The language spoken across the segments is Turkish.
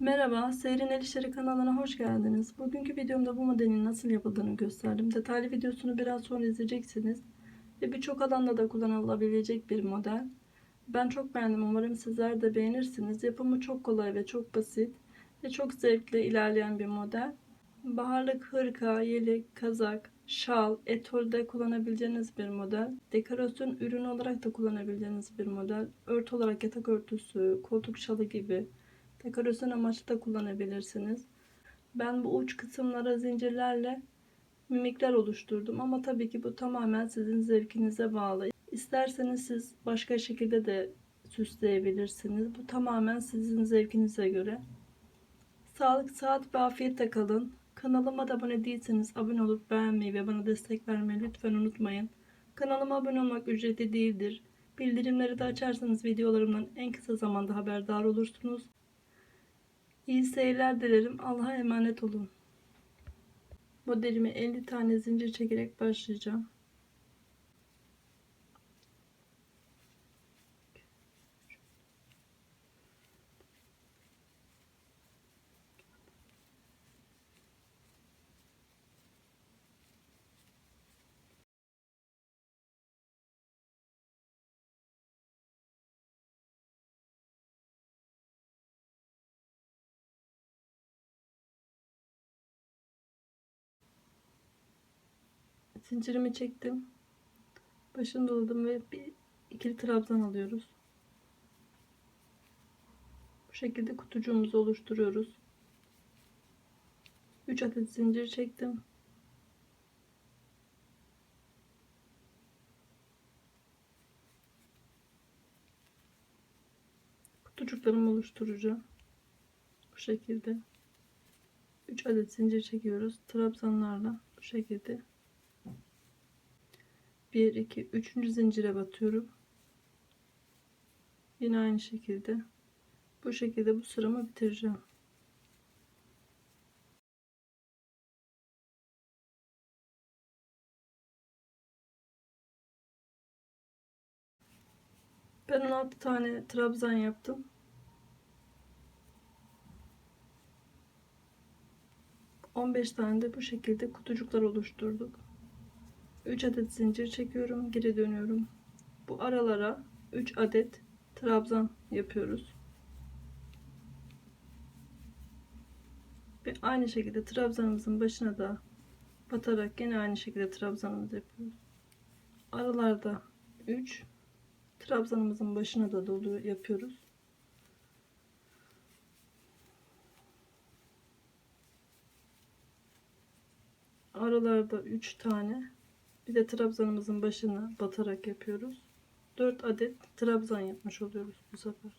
Merhaba, Seyrin El kanalına hoş geldiniz. Bugünkü videomda bu modelin nasıl yapıldığını gösterdim. Detaylı videosunu biraz sonra izleyeceksiniz. Ve birçok alanda da kullanılabilecek bir model. Ben çok beğendim. Umarım sizler de beğenirsiniz. Yapımı çok kolay ve çok basit. Ve çok zevkli ilerleyen bir model. Baharlık hırka, yelek, kazak, şal, etolde kullanabileceğiniz bir model. Dekorasyon ürünü olarak da kullanabileceğiniz bir model. Örtü olarak yatak örtüsü, koltuk şalı gibi dekorasyon amaçlı da kullanabilirsiniz. Ben bu uç kısımlara zincirlerle mimikler oluşturdum ama tabii ki bu tamamen sizin zevkinize bağlı. İsterseniz siz başka şekilde de süsleyebilirsiniz. Bu tamamen sizin zevkinize göre. Sağlık, saat ve afiyetle kalın. Kanalıma da abone değilseniz abone olup beğenmeyi ve bana destek vermeyi lütfen unutmayın. Kanalıma abone olmak ücretli değildir. Bildirimleri de açarsanız videolarımdan en kısa zamanda haberdar olursunuz. İyi seyirler dilerim. Allah'a emanet olun. Modelimi 50 tane zincir çekerek başlayacağım. Zincirimi çektim. Başını doladım ve bir ikili trabzan alıyoruz. Bu şekilde kutucuğumuzu oluşturuyoruz. 3 adet zincir çektim. Kutucuklarımı oluşturacağım. Bu şekilde. 3 adet zincir çekiyoruz. Trabzanlarla bu şekilde 1 2 3. zincire batıyorum. Yine aynı şekilde bu şekilde bu sıramı bitireceğim. Ben 16 tane trabzan yaptım. On beş tane de bu şekilde kutucuklar oluşturduk. 3 adet zincir çekiyorum geri dönüyorum. Bu aralara 3 adet trabzan yapıyoruz. Ve aynı şekilde trabzanımızın başına da batarak yine aynı şekilde trabzanımızı yapıyoruz. Aralarda 3 trabzanımızın başına da dolu yapıyoruz. Aralarda 3 tane bir de trabzanımızın başına batarak yapıyoruz. 4 adet trabzan yapmış oluyoruz bu sefer.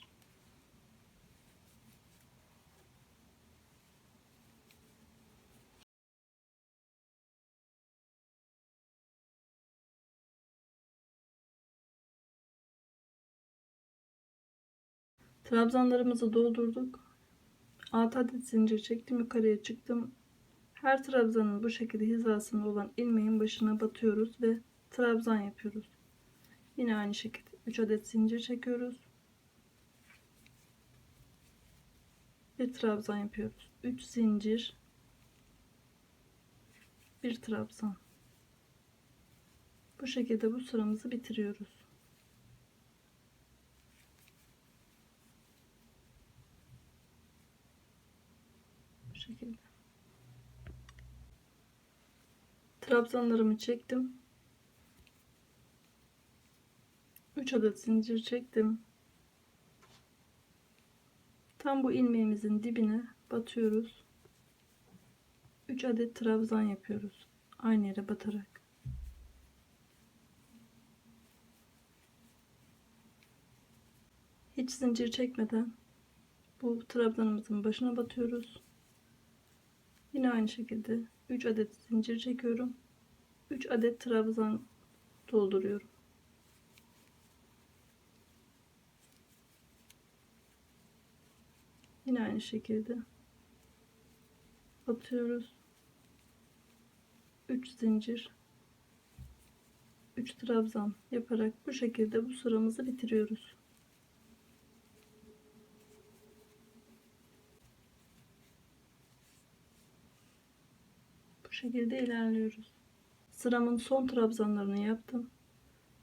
Trabzanlarımızı doldurduk. 6 adet zincir çektim yukarıya çıktım her trabzanın bu şekilde hizasında olan ilmeğin başına batıyoruz ve trabzan yapıyoruz. Yine aynı şekilde 3 adet zincir çekiyoruz. Bir trabzan yapıyoruz. 3 zincir bir trabzan. Bu şekilde bu sıramızı bitiriyoruz. Bu şekilde. Trabzanlarımı çektim. 3 adet zincir çektim. Tam bu ilmeğimizin dibine batıyoruz. 3 adet trabzan yapıyoruz aynı yere batarak. Hiç zincir çekmeden bu trabzanımızın başına batıyoruz. Yine aynı şekilde 3 adet zincir çekiyorum. 3 adet trabzan dolduruyorum. Yine aynı şekilde batıyoruz 3 zincir 3 trabzan yaparak bu şekilde bu sıramızı bitiriyoruz şekilde ilerliyoruz. Sıramın son trabzanlarını yaptım.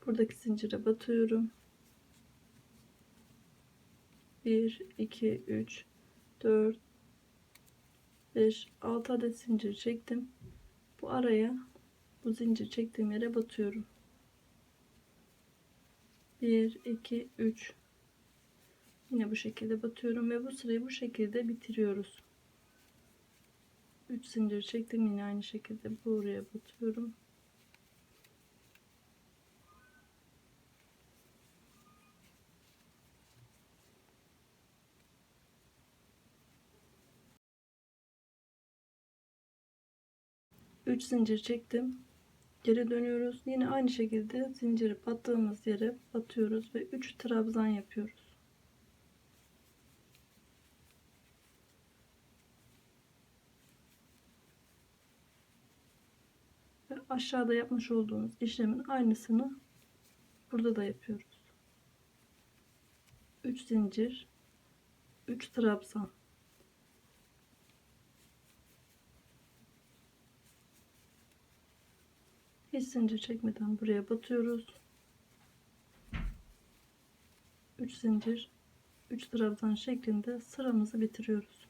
Buradaki zincire batıyorum. 1 2 3 4 5 6 adet zincir çektim. Bu araya bu zincir çektiğim yere batıyorum. 1 2 3 Yine bu şekilde batıyorum ve bu sırayı bu şekilde bitiriyoruz. 3 zincir çektim yine aynı şekilde buraya batıyorum. Üç zincir çektim. Geri dönüyoruz. Yine aynı şekilde zinciri battığımız yere batıyoruz ve 3 trabzan yapıyoruz. Ve aşağıda yapmış olduğumuz işlemin aynısını burada da yapıyoruz. 3 zincir 3 trabzan. Hiç zincir çekmeden buraya batıyoruz. 3 zincir 3 trabzan şeklinde sıramızı bitiriyoruz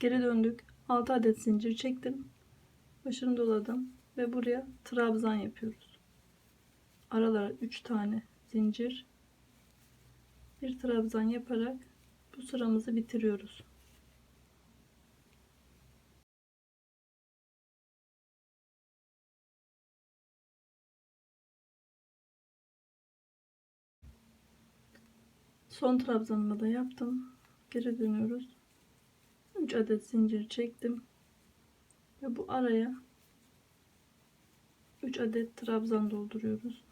Geri döndük. 6 adet zincir çektim. Başını doladım ve buraya trabzan yapıyoruz. Aralara 3 tane zincir. Bir trabzan yaparak bu sıramızı bitiriyoruz. Son trabzanımı da yaptım. Geri dönüyoruz. 3 adet zincir çektim? Ve bu araya 3 adet trabzan dolduruyoruz.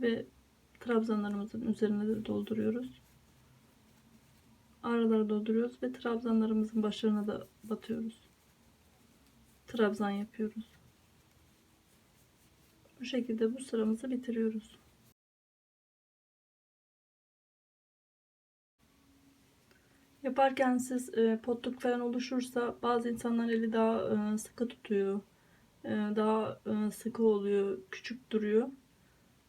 Ve trabzanlarımızın üzerine de dolduruyoruz. Araları dolduruyoruz ve trabzanlarımızın başlarına da batıyoruz. Trabzan yapıyoruz. Bu şekilde bu sıramızı bitiriyoruz Yaparken siz e, potluk falan oluşursa bazı insanların eli daha e, sıkı tutuyor. E, daha e, sıkı oluyor, küçük duruyor.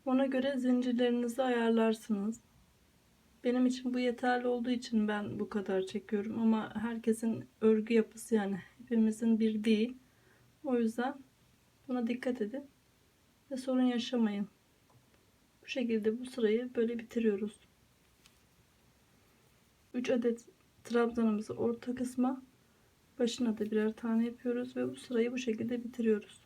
Ona göre zincirlerinizi ayarlarsınız. Benim için bu yeterli olduğu için ben bu kadar çekiyorum. Ama herkesin örgü yapısı yani hepimizin bir değil. O yüzden buna dikkat edin. Ve sorun yaşamayın. Bu şekilde bu sırayı böyle bitiriyoruz. 3 adet trabzanımızı orta kısma başına da birer tane yapıyoruz ve bu sırayı bu şekilde bitiriyoruz.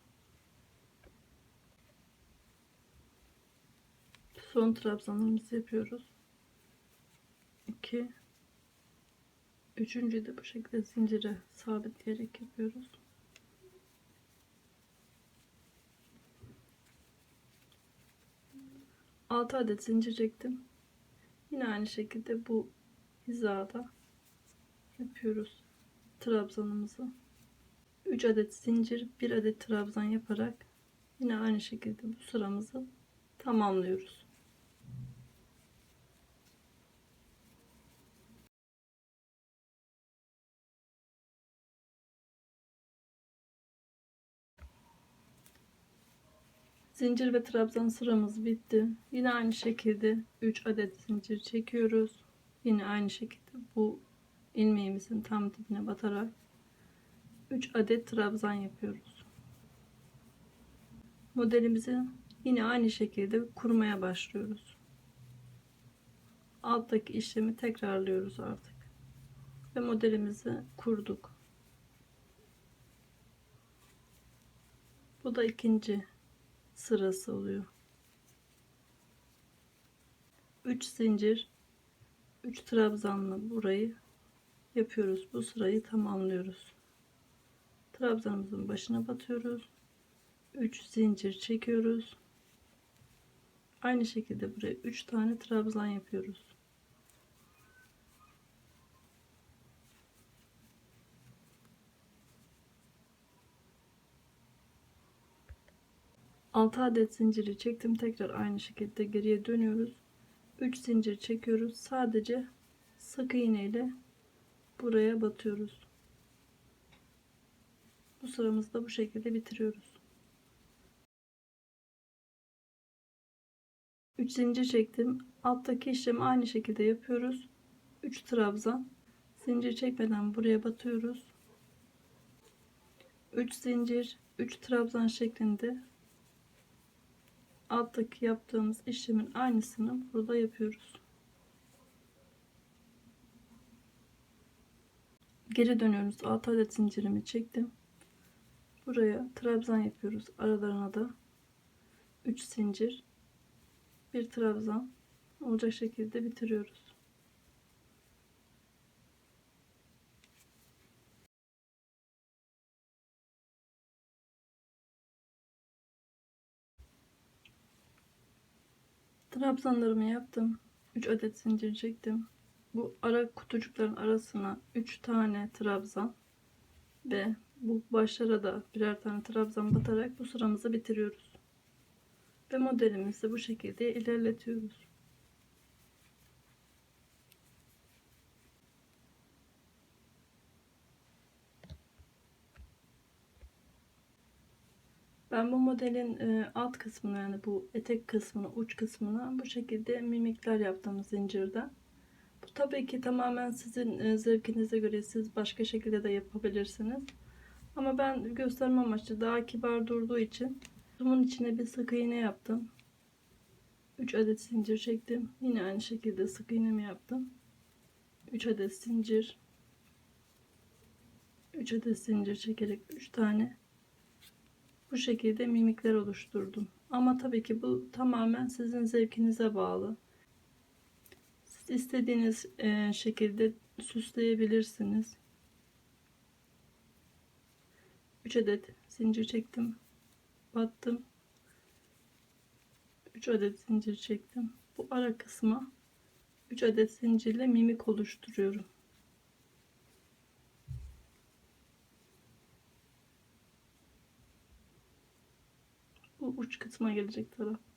Son trabzanlarımızı yapıyoruz. 2 Üçüncüyü de bu şekilde zincire sabitleyerek yapıyoruz. Altı adet zincir çektim. Yine aynı şekilde bu hizada yapıyoruz trabzanımızı. 3 adet zincir 1 adet trabzan yaparak yine aynı şekilde bu sıramızı tamamlıyoruz. Zincir ve trabzan sıramız bitti. Yine aynı şekilde 3 adet zincir çekiyoruz. Yine aynı şekilde bu ilmeğimizin tam dibine batarak 3 adet trabzan yapıyoruz. Modelimizi yine aynı şekilde kurmaya başlıyoruz. Alttaki işlemi tekrarlıyoruz artık. Ve modelimizi kurduk. Bu da ikinci sırası oluyor. 3 zincir 3 trabzanla burayı yapıyoruz. Bu sırayı tamamlıyoruz. Trabzanımızın başına batıyoruz. 3 zincir çekiyoruz. Aynı şekilde buraya 3 tane trabzan yapıyoruz. Altı adet zinciri çektim. Tekrar aynı şekilde geriye dönüyoruz. 3 zincir çekiyoruz. Sadece sık iğne ile buraya batıyoruz. Bu sıramızı da bu şekilde bitiriyoruz. 3 zincir çektim. Alttaki işlemi aynı şekilde yapıyoruz. 3 trabzan. Zincir çekmeden buraya batıyoruz. 3 zincir, 3 trabzan şeklinde alttaki yaptığımız işlemin aynısını burada yapıyoruz. Geri dönüyoruz. 6 adet zincirimi çektim. Buraya trabzan yapıyoruz. Aralarına da 3 zincir, bir trabzan olacak şekilde bitiriyoruz. Trabzanlarımı yaptım. 3 adet zincir çektim. Bu ara kutucukların arasına 3 tane trabzan ve bu başlara da birer tane trabzan batarak bu sıramızı bitiriyoruz. Ve modelimizi bu şekilde ilerletiyoruz. Ben bu modelin e, alt kısmını yani bu etek kısmını, uç kısmına bu şekilde mimikler yaptım zincirden. Tabii ki tamamen sizin e, zevkinize göre siz başka şekilde de yapabilirsiniz. Ama ben gösterme amaçlı daha kibar durduğu için bunun içine bir sık iğne yaptım. 3 adet zincir çektim. Yine aynı şekilde sık iğnemi yaptım. 3 adet zincir 3 adet zincir çekerek 3 tane bu şekilde mimikler oluşturdum. Ama tabii ki bu tamamen sizin zevkinize bağlı. İstediğiniz e, şekilde süsleyebilirsiniz. 3 adet zincir çektim. Battım. 3 adet zincir çektim. Bu ara kısma 3 adet zincirle mimik oluşturuyorum. Bu uç kısma gelecek taraf.